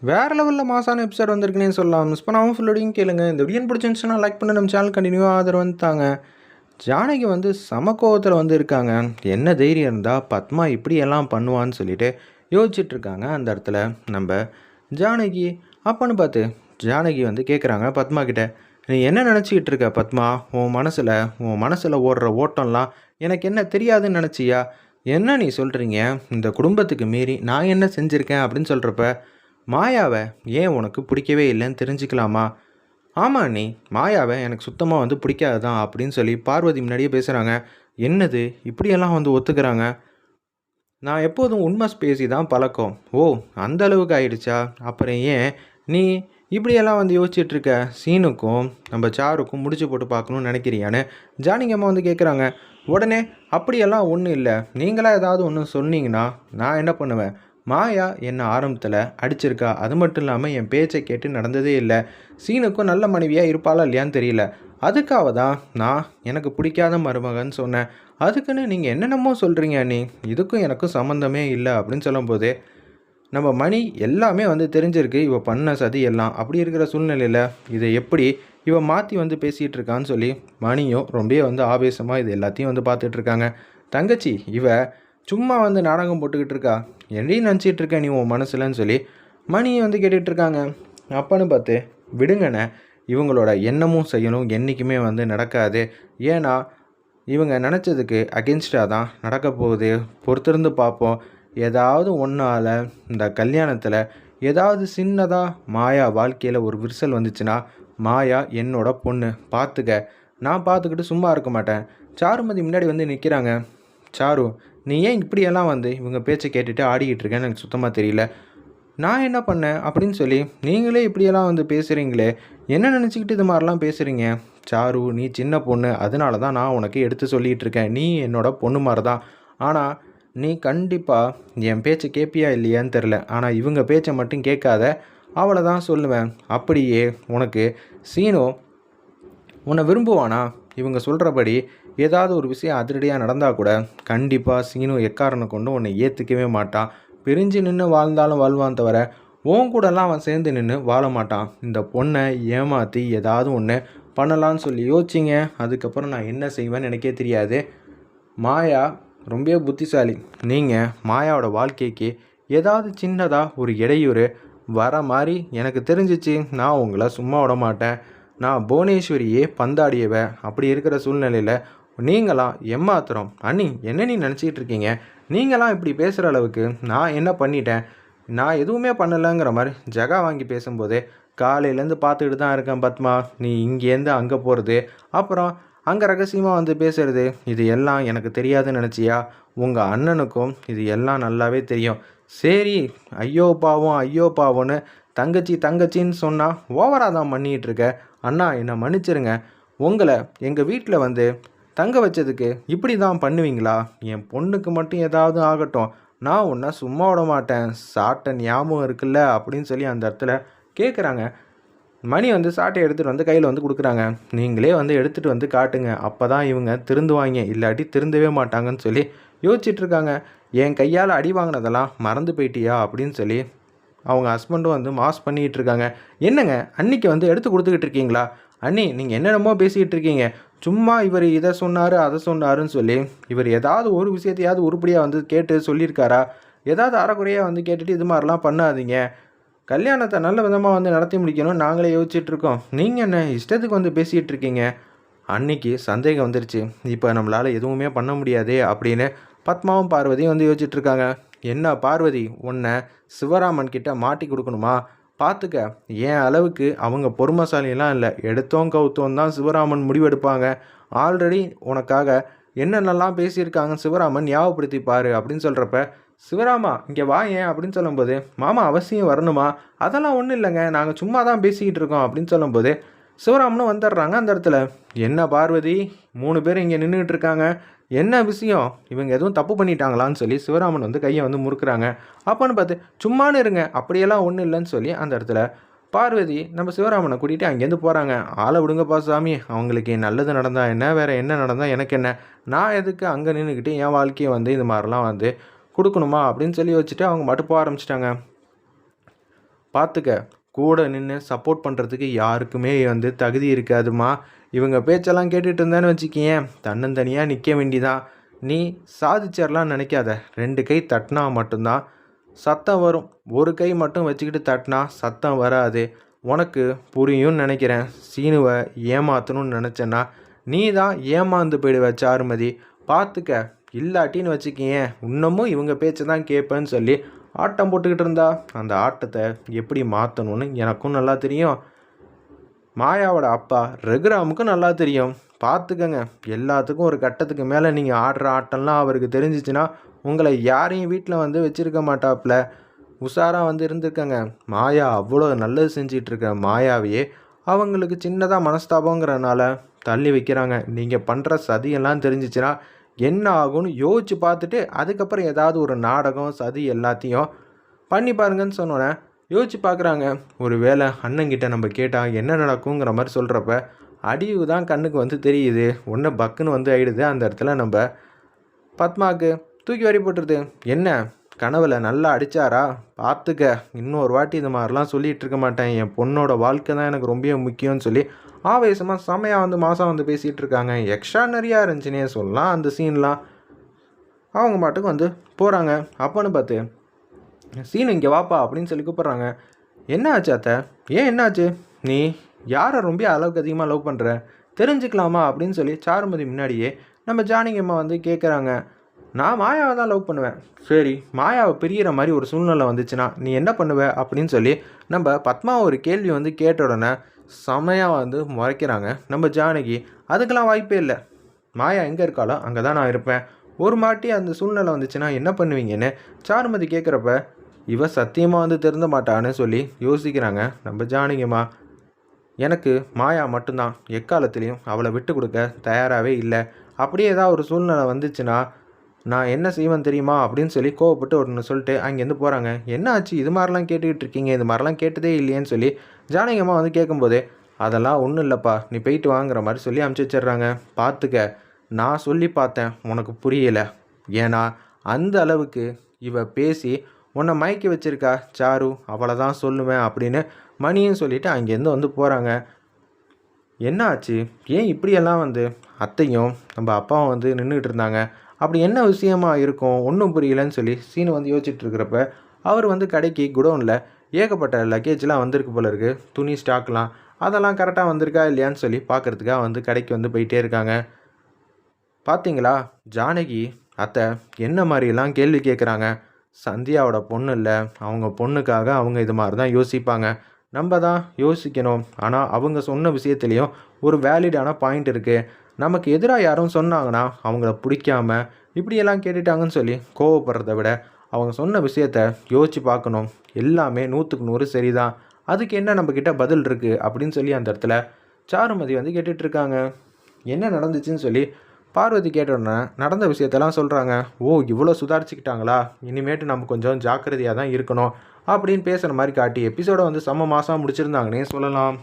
வேறு லெவலில் மாசான எபிசோட் வந்திருக்குனே சொல்லலாம். மிஸ் பண்ணாமல் ஃபுல்லோடையும் கேளுங்க. இந்த வீடியோ பிடிச்சிருந்துச்சுன்னா லைக் பண்ணி. நம்ம சேனல் கண்டினியூவாக ஆதரவு வந்துட்டாங்க. ஜானகி வந்து சமக்கோவத்தில் வந்து இருக்காங்க. என்ன தைரியம் இருந்தால் பத்மா இப்படி எல்லாம் பண்ணுவான்னு சொல்லிட்டு யோசிச்சுட்ருக்காங்க அந்த இடத்துல. நம்ம ஜானகி அப்பன்னு பார்த்து ஜானகி வந்து கேட்குறாங்க பத்மா கிட்ட நீ என்ன நினச்சிக்கிட்டு இருக்க பத்மா? உன் மனசில் உன் மனசில் ஓடுற ஓட்டம்லாம் எனக்கு என்ன தெரியாதுன்னு நினச்சியா? என்ன நீ சொல்கிறீங்க இந்த குடும்பத்துக்கு மீறி நான் என்ன செஞ்சுருக்கேன்? அப்படின்னு சொல்கிறப்ப மாயாவை ஏன் உனக்கு பிடிக்கவே இல்லைன்னு தெரிஞ்சுக்கலாமா? ஆமாம் நீ மாயாவை எனக்கு சுத்தமாக வந்து பிடிக்காது தான் அப்படின்னு சொல்லி பார்வதி முன்னாடியே பேசுகிறாங்க என்னது? இப்படியெல்லாம் வந்து ஒத்துக்கிறாங்க? நான் எப்போதும் உண்மை பேசி தான் பழக்கம். ஓ அந்த அளவுக்கு ஆயிடுச்சா? அப்புறம் ஏன்? நீ இப்படியெல்லாம் வந்து யோசிச்சுட்ருக்க சீனுக்கும் நம்ம சாருக்கும் முடிச்சு போட்டு பார்க்கணும்னு நினைக்கிறியான்னு ஜானிங்கம்மா வந்து கேட்குறாங்க உடனே அப்படியெல்லாம் ஒன்றும் இல்லை. நீங்களாக ஏதாவது ஒன்று சொன்னீங்கன்னா நான் என்ன பண்ணுவேன்? மாயா என்னை ஆரம்பத்தில் அடிச்சிருக்கா? அது மட்டும் இல்லாமல் என் பேச்சை கேட்டு நடந்ததே இல்லை. சீனுக்கும் நல்ல மனைவியாக இருப்பாளா இல்லையான்னு தெரியல. அதுக்காக தான் நான் எனக்கு பிடிக்காத மருமகன் சொன்னேன். அதுக்குன்னு நீங்கள் என்னென்னமோ சொல்கிறீங்க நீ இதுக்கும் எனக்கும் சம்மந்தமே இல்லை அப்படின்னு சொல்லும்போது நம்ம மணி எல்லாமே வந்து தெரிஞ்சிருக்கு இவ பண்ண சதி எல்லாம். அப்படி இருக்கிற சூழ்நிலையில் இதை எப்படி இவ மாற்றி வந்து பேசிகிட்டு இருக்கான்னு சொல்லி மணியும் ரொம்ப வந்து ஆவேசமாக இது எல்லாத்தையும் வந்து பார்த்துட்ருக்காங்க தங்கச்சி இவ சும்மா வந்து நாடகம் போட்டுக்கிட்டு இருக்கா? என்னையும் நினச்சிட்டு இருக்க நீ உன் மனசுலன்னு சொல்லி மணியை வந்து கேட்டுட்ருக்காங்க அப்பன்னு பார்த்து விடுங்கண்ணே இவங்களோட எண்ணமும் செய்யணும் என்றைக்குமே வந்து நடக்காது. ஏன்னா இவங்க நினச்சதுக்கு அகென்ஸ்டாக தான் நடக்க போகுது. பொறுத்திருந்து பார்ப்போம். ஏதாவது ஒன்றால் இந்த கல்யாணத்தில் ஏதாவது சின்னதாக மாயா வாழ்க்கையில் ஒரு விரிசல் வந்துச்சுன்னா மாயா என்னோட பொண்ணு. பார்த்துக்க நான் பார்த்துக்கிட்டு சும்மா இருக்க மாட்டேன். சாருமதி முன்னாடி வந்து நிற்கிறாங்க சாரு நீ ஏன் இப்படியெல்லாம் வந்து இவங்க பேச்சை கேட்டுட்டு ஆடிக்கிட்டு இருக்கேன்னு எனக்கு சுத்தமாக தெரியல. நான் என்ன பண்ணேன் அப்படின்னு சொல்லி நீங்களே இப்படியெல்லாம் வந்து பேசுகிறீங்களே என்ன நினச்சிக்கிட்டு இது மாதிரிலாம் பேசுகிறீங்க சாரு நீ சின்ன பொண்ணு அதனால தான் நான் உனக்கு எடுத்து சொல்லிகிட்டு இருக்கேன். நீ என்னோட பொண்ணு மாதிரி தான் ஆனால் நீ கண்டிப்பாக என் பேச்சை கேட்பியா இல்லையான்னு தெரில ஆனால் இவங்க பேச்சை மட்டும் கேட்காத அவளை தான் சொல்லுவேன். அப்படியே உனக்கு சீனோ உன்னை விரும்புவானா? இவங்க சொல்கிறபடி ஏதாவது ஒரு விஷயம் அதிரடியாக நடந்தால் கூட கண்டிப்பாக சீனு எக்காரனை கொண்டு உன்னை ஏற்றுக்கவே மாட்டான் பிரிஞ்சு நின்று வாழ்ந்தாலும் வாழ்வான் தவிர உன் கூடலாம் அவன் சேர்ந்து நின்று வாழ மாட்டான். இந்த பொண்ணை ஏமாற்றி ஏதாவது ஒன்று பண்ணலான்னு சொல்லி யோசிச்சிங்க. அதுக்கப்புறம் நான் என்ன செய்வேன்னு எனக்கே தெரியாது. மாயா ரொம்ப புத்திசாலி. நீங்கள் மாயாவோட வாழ்க்கைக்கு ஏதாவது சின்னதாக ஒரு இடையூறு வர மாதிரி எனக்கு தெரிஞ்சிச்சு. நான் உங்களை சும்மா விட மாட்டேன். நான் புவனேஸ்வரியே பந்தாடியவ. அப்படி இருக்கிற சூழ்நிலையில் நீங்களாம் எம்மாத்திரம் அண்ணி என்ன நீ நினச்சிக்கிட்டு இருக்கீங்க? நீங்களாம் இப்படி பேசுகிற அளவுக்கு நான் என்ன பண்ணிட்டேன்? நான் எதுவுமே பண்ணலைங்கிற மாதிரி ஜகா வாங்கி பேசும்போதே காலையிலேருந்து பார்த்துக்கிட்டு தான் இருக்கேன் பத்மா. நீ இங்கேருந்து அங்கே போகிறது அப்புறம் அங்கே ரகசியமாக வந்து பேசுறது இது எல்லாம் எனக்கு தெரியாதுன்னு நினச்சியா? உங்கள் அண்ணனுக்கும் இது எல்லாம் நல்லாவே தெரியும். சரி ஐயோ பாவம் ஐயோ பாவம்னு தங்கச்சி தங்கச்சின்னு சொன்னால் ஓவராக தான் பண்ணிகிட்ருக்க அண்ணா என்னை மன்னிச்சிருங்க. உங்களை எங்கள் வீட்டில் வந்து தங்க வச்சதுக்கு இப்படி தான் பண்ணுவீங்களா? என் பொண்ணுக்கு மட்டும் ஏதாவது ஆகட்டும். நான் உன்னை சும்மா விட மாட்டேன். சாட்டை ஞாபகம் இருக்குல்ல? அப்படின்னு சொல்லி அந்த இடத்துல கேட்குறாங்க மணி வந்து சாட்டை எடுத்துகிட்டு வந்து கையில் வந்து கொடுக்குறாங்க. நீங்களே வந்து எடுத்துகிட்டு வந்து காட்டுங்க. அப்போ தான் இவங்க திருந்துவாங்க. இல்லாட்டி திருந்தவே மாட்டாங்கன்னு சொல்லி யோசிச்சிட்ருக்காங்க என் கையால் அடி வாங்கினதெல்லாம் மறந்து போயிட்டியா? அப்படின்னு சொல்லி அவங்க ஹஸ்பண்டும் வந்து மாஸ் பண்ணிகிட்டு இருக்காங்க. என்னங்க? அன்னைக்கு வந்து எடுத்து கொடுத்துக்கிட்டு இருக்கீங்களா? அண்ணி நீங்கள் என்னென்னமோ பேசிக்கிட்டு இருக்கீங்க. சும்மா இவர் இதை சொன்னார் அதை சொன்னாருன்னு சொல்லி இவர் ஏதாவது ஒரு விஷயத்தையாவது உருப்படியாக வந்து கேட்டு சொல்லியிருக்காரா? ஏதாவது அறக்குறையாக வந்து கேட்டுட்டு இது மாதிரிலாம் பண்ணாதீங்க. கல்யாணத்தை நல்ல விதமாக வந்து நடத்தி முடிக்கணும் நாங்களே யோசிச்சுட்டு இருக்கோம் நீங்கள் என்ன இஷ்டத்துக்கு வந்து பேசிகிட்டு இருக்கீங்க அன்னைக்கு சந்தேகம் வந்துருச்சு. இப்போ நம்மளால் எதுவுமே பண்ண முடியாதே அப்படின்னு பத்மாவும் பார்வதியும் வந்து யோசிச்சுட்ருக்காங்க. என்ன பார்வதி உன்னை சிவராமன் கிட்ட மாட்டி கொடுக்கணுமா? பார்த்துக்க என் அளவுக்கு அவங்க பொறுமைசாலியெல்லாம் இல்லை. எடுத்தோம் கவுத்தோம் தான் சிவராமன் முடிவெடுப்பாங்க. ஆல்ரெடி உனக்காக என்னென்னலாம் பேசியிருக்காங்க சிவராமன் ஞாபகப்படுத்தி பாரு அப்படின்னு சொல்கிறப்ப சிவராமா இங்கே வா ஏன்? அப்படின்னு சொல்லும்போது மாமா அவசியம் வரணுமா? அதெல்லாம் ஒன்றும் இல்லைங்க. நாங்கள் சும்மா தான் பேசிக்கிட்டு இருக்கோம். அப்படின்னு சொல்லும்போது சிவராமனும் வந்துடுறாங்க அந்த இடத்துல. என்ன பார்வதி? மூணு பேர் இங்கே நின்றுக்கிட்டு இருக்காங்க. என்ன விஷயம் இவங்க எதுவும் தப்பு பண்ணிட்டாங்களான்னு சொல்லி சிவராமன் வந்து கையை வந்து முறுக்குறாங்க. அப்போன்னு பார்த்து சும்மானு இருங்க அப்படியெல்லாம் ஒன்றும் இல்லைன்னு சொல்லி அந்த இடத்துல பார்வதி நம்ம சிவராமனை கூட்டிகிட்டு அங்கேருந்து போகிறாங்க ஆளை விடுங்கப்பா சாமி அவங்களுக்கு நல்லது நடந்தால் என்ன வேறு என்ன நடந்தால் எனக்கு என்ன? நான் எதுக்கு அங்கே நின்றுக்கிட்டு என் வாழ்க்கையை வந்து இது மாதிரிலாம் வந்து கொடுக்கணுமா? அப்படின்னு சொல்லி வச்சுட்டு அவங்க மட்டும் போக ஆரம்பிச்சிட்டாங்க. பார்த்துக்க கூட நின்று சப்போர்ட் பண்ணுறதுக்கு யாருக்குமே வந்து தகுதி இருக்காதுமா இவங்க பேச்செல்லாம் கேட்டுட்டு இருந்தேன்னு வச்சுக்கியேன் தன்னந்தனியாக நிற்க வேண்டிதான் நீ சாதிச்சிடலாம் நினைக்காத. ரெண்டு கை தட்டினா மட்டும்தான் சத்தம் வரும். ஒரு கை மட்டும் வச்சுக்கிட்டு தட்டினா சத்தம் வராது. உனக்கு புரியும்னு நினைக்கிறேன். சீனுவை ஏமாற்றணும்னு நினச்சேன்னா நீ தான் ஏமாந்து போயிடுவ சாருமதி. பார்த்துக்க இல்லாட்டின்னு வச்சுக்கியேன் இன்னமும் இவங்க பேச்சை தான் கேட்பேன்னு சொல்லி ஆட்டம் போட்டுக்கிட்டு இருந்தா? அந்த ஆட்டத்தை எப்படி மாற்றணும்னு எனக்கும் நல்லா தெரியும். மாயாவோட அப்பா ரகுராமுக்கும் நல்லா தெரியும். பார்த்துக்கங்க எல்லாத்துக்கும் ஒரு கட்டத்துக்கு மேலே நீங்கள் ஆடுற ஆட்டம்லாம் அவருக்கு தெரிஞ்சிச்சுன்னா உங்களை யாரையும் வீட்டில் வந்து வச்சுருக்க மாட்டாப்புல உஷாராக வந்து இருந்திருக்கங்க. மாயா அவ்வளோ நல்லது செஞ்சிட்டு மாயாவையே அவங்களுக்கு சின்னதாக மனஸ்தாபங்கிறனால தள்ளி வைக்கிறாங்க. நீங்கள் பண்ணுற சதியெல்லாம் தெரிஞ்சிச்சுன்னா என்ன ஆகும்னு யோசிச்சு பார்த்துட்டு அதுக்கப்புறம் ஏதாவது ஒரு நாடகம் சதி எல்லாத்தையும் பண்ணி பாருங்கன்னு சொன்னோன்னே யோசிச்சு பார்க்குறாங்க. ஒரு வேளை அண்ணங்கிட்ட நம்ம கேட்டால் என்ன நடக்குங்கிற மாதிரி சொல்கிறப்ப அடிவு தான் கண்ணுக்கு வந்து தெரியுது. ஒன்று பக்குன்னு வந்து ஆயிடுது. அந்த இடத்துல நம்ம பத்மாவுக்கு தூக்கி வரி போட்டுருது. என்ன? கனவில் நல்லா அடிச்சாரா? பார்த்துக்க. இன்னொரு வாட்டி இந்த மாதிரிலாம் சொல்லிகிட்டு இருக்க மாட்டேன். என் பொண்ணோட வாழ்க்கை தான் எனக்கு ரொம்ப முக்கியம்னு சொல்லி ஆவேசமாக செமையாக வந்து மாதம் வந்து பேசிகிட்டு இருக்காங்க. எக்ஸ்ட்ரானரியாக இருந்துச்சுன்னே சொல்லலாம். அந்த சீன்லாம் அவங்க பாட்டுக்கு வந்து போகிறாங்க அப்போன்னு பார்த்து சீன் இங்கே வாப்பா அப்படின்னு சொல்லி கூப்பிட்றாங்க. என்ன ஆச்சு அத்தை? ஏன் என்னாச்சு நீ யாரை ரொம்ப அளவுக்கு அதிகமாக லவ் பண்ணுற தெரிஞ்சுக்கலாமா? அப்படின்னு சொல்லி சாருமதி முன்னாடியே நம்ம ஜானகியம்மா வந்து கேட்குறாங்க நான் மாயாவை தான் லவ் பண்ணுவேன். சரி மாயாவை பிரியிற மாதிரி ஒரு சூழ்நிலை வந்துச்சுன்னா நீ என்ன பண்ணுவ? அப்படின்னு சொல்லி நம்ம பத்மா ஒரு கேள்வி வந்து கேட்ட உடனே செமையாக வந்து முறைக்கிறாங்க. நம்ம ஜானகி அதுக்கெல்லாம் வாய்ப்பே இல்லை. மாயா எங்கே இருக்காளோ அங்கே தான் நான் இருப்பேன். ஒரு மாட்டி அந்த சூழ்நிலை வந்துச்சுன்னா என்ன பண்ணுவீங்கன்னு சாருமதி கேட்குறப்ப இவ சத்தியமாக வந்து திருந்த மாட்டான்னு சொல்லி யோசிக்கிறாங்க நம்ம ஜானகிம்மா. எனக்கு மாயா மட்டும்தான். எக்காலத்துலேயும் அவளை விட்டு கொடுக்க தயாராகவே இல்லை. அப்படியே ஏதாவது ஒரு சூழ்நிலை வந்துச்சுன்னா நான் என்ன செய்வேன் தெரியுமா? அப்படின்னு சொல்லி கோவப்பட்டு ஒன்று சொல்லிட்டு அங்கேருந்து போகிறாங்க என்ன ஆச்சு? இது மாதிரிலாம் கேட்டுக்கிட்டு இருக்கீங்க. இது மாதிரிலாம் கேட்டதே இல்லையேன்னு சொல்லி ஜானகி அம்மா வந்து கேட்கும்போதே அதெல்லாம் ஒன்றும் இல்லைப்பா நீ போயிட்டு வாங்குற மாதிரி சொல்லி அமுச்சு வச்சிடுறாங்க. பார்த்துக்க நான் சொல்லி பார்த்தேன் உனக்கு புரியலை. ஏன்னா அந்த அளவுக்கு இவ பேசி உன்னை மயக்கி வச்சிருக்கா சாரு அவளை தான் சொல்லுவேன் அப்படின்னு மணியும் சொல்லிவிட்டு அங்கேருந்து வந்து போகிறாங்க என்ன ஆச்சு ஏன் இப்படியெல்லாம் வந்து? அத்தையும் நம்ம அப்பாவும் வந்து நின்றுட்டு இருந்தாங்க. அப்படி என்ன விஷயமா இருக்கும்? ஒன்றும் புரியலன்னு சொல்லி சீனு வந்து யோசிச்சுட்டு இருக்கிறப்ப அவர் வந்து கடைக்கு குடோனில் ஏகப்பட்ட லக்கேஜ்லாம் வந்திருக்கு போல இருக்குது துணி ஸ்டாக்லாம் அதெல்லாம் கரெக்டாக வந்திருக்கா இல்லையான்னு சொல்லி பார்க்குறதுக்காக வந்து கடைக்கு வந்து போயிட்டே இருக்காங்க. பார்த்தீங்களா ஜானகி அத்தை என்ன மாதிரிலாம் கேள்வி கேட்குறாங்க சந்தியாவோட பொண்ணு இல்லை. அவங்க பொண்ணுக்காக அவங்க இது மாதிரி தான் யோசிப்பாங்க. நம்ம தான் யோசிக்கணும். ஆனால் அவங்க சொன்ன விஷயத்துலேயும் ஒரு வேலிடான பாயிண்ட் இருக்குது நமக்கு எதிராக யாரும் சொன்னாங்கன்னா அவங்கள பிடிக்காம இப்படியெல்லாம் கேட்டுட்டாங்கன்னு சொல்லி கோவப்படுறத விட அவங்க சொன்ன விஷயத்த யோசித்து பார்க்கணும். எல்லாமே நூற்றுக்கு நூறு சரிதான். அதுக்கு என்ன நம்மக்கிட்ட பதில் இருக்குது அப்படின்னு சொல்லி அந்த இடத்துல சாருமதி வந்து கேட்டுட்ருக்காங்க என்ன நடந்துச்சுன்னு சொல்லி பார்வதி கேட்டோன்னே நடந்த விஷயத்தெல்லாம் சொல்கிறாங்க ஓ இவ்வளோ சுதாரிச்சுக்கிட்டாங்களா? இனிமேட்டு நம்ம கொஞ்சம் ஜாக்கிரதையாக தான் இருக்கணும் அப்படின்னு பேசுகிற மாதிரி காட்டி எபிசோடை வந்து செம்ம மாதம் முடிச்சிருந்தாங்கன்னே சொல்லலாம்.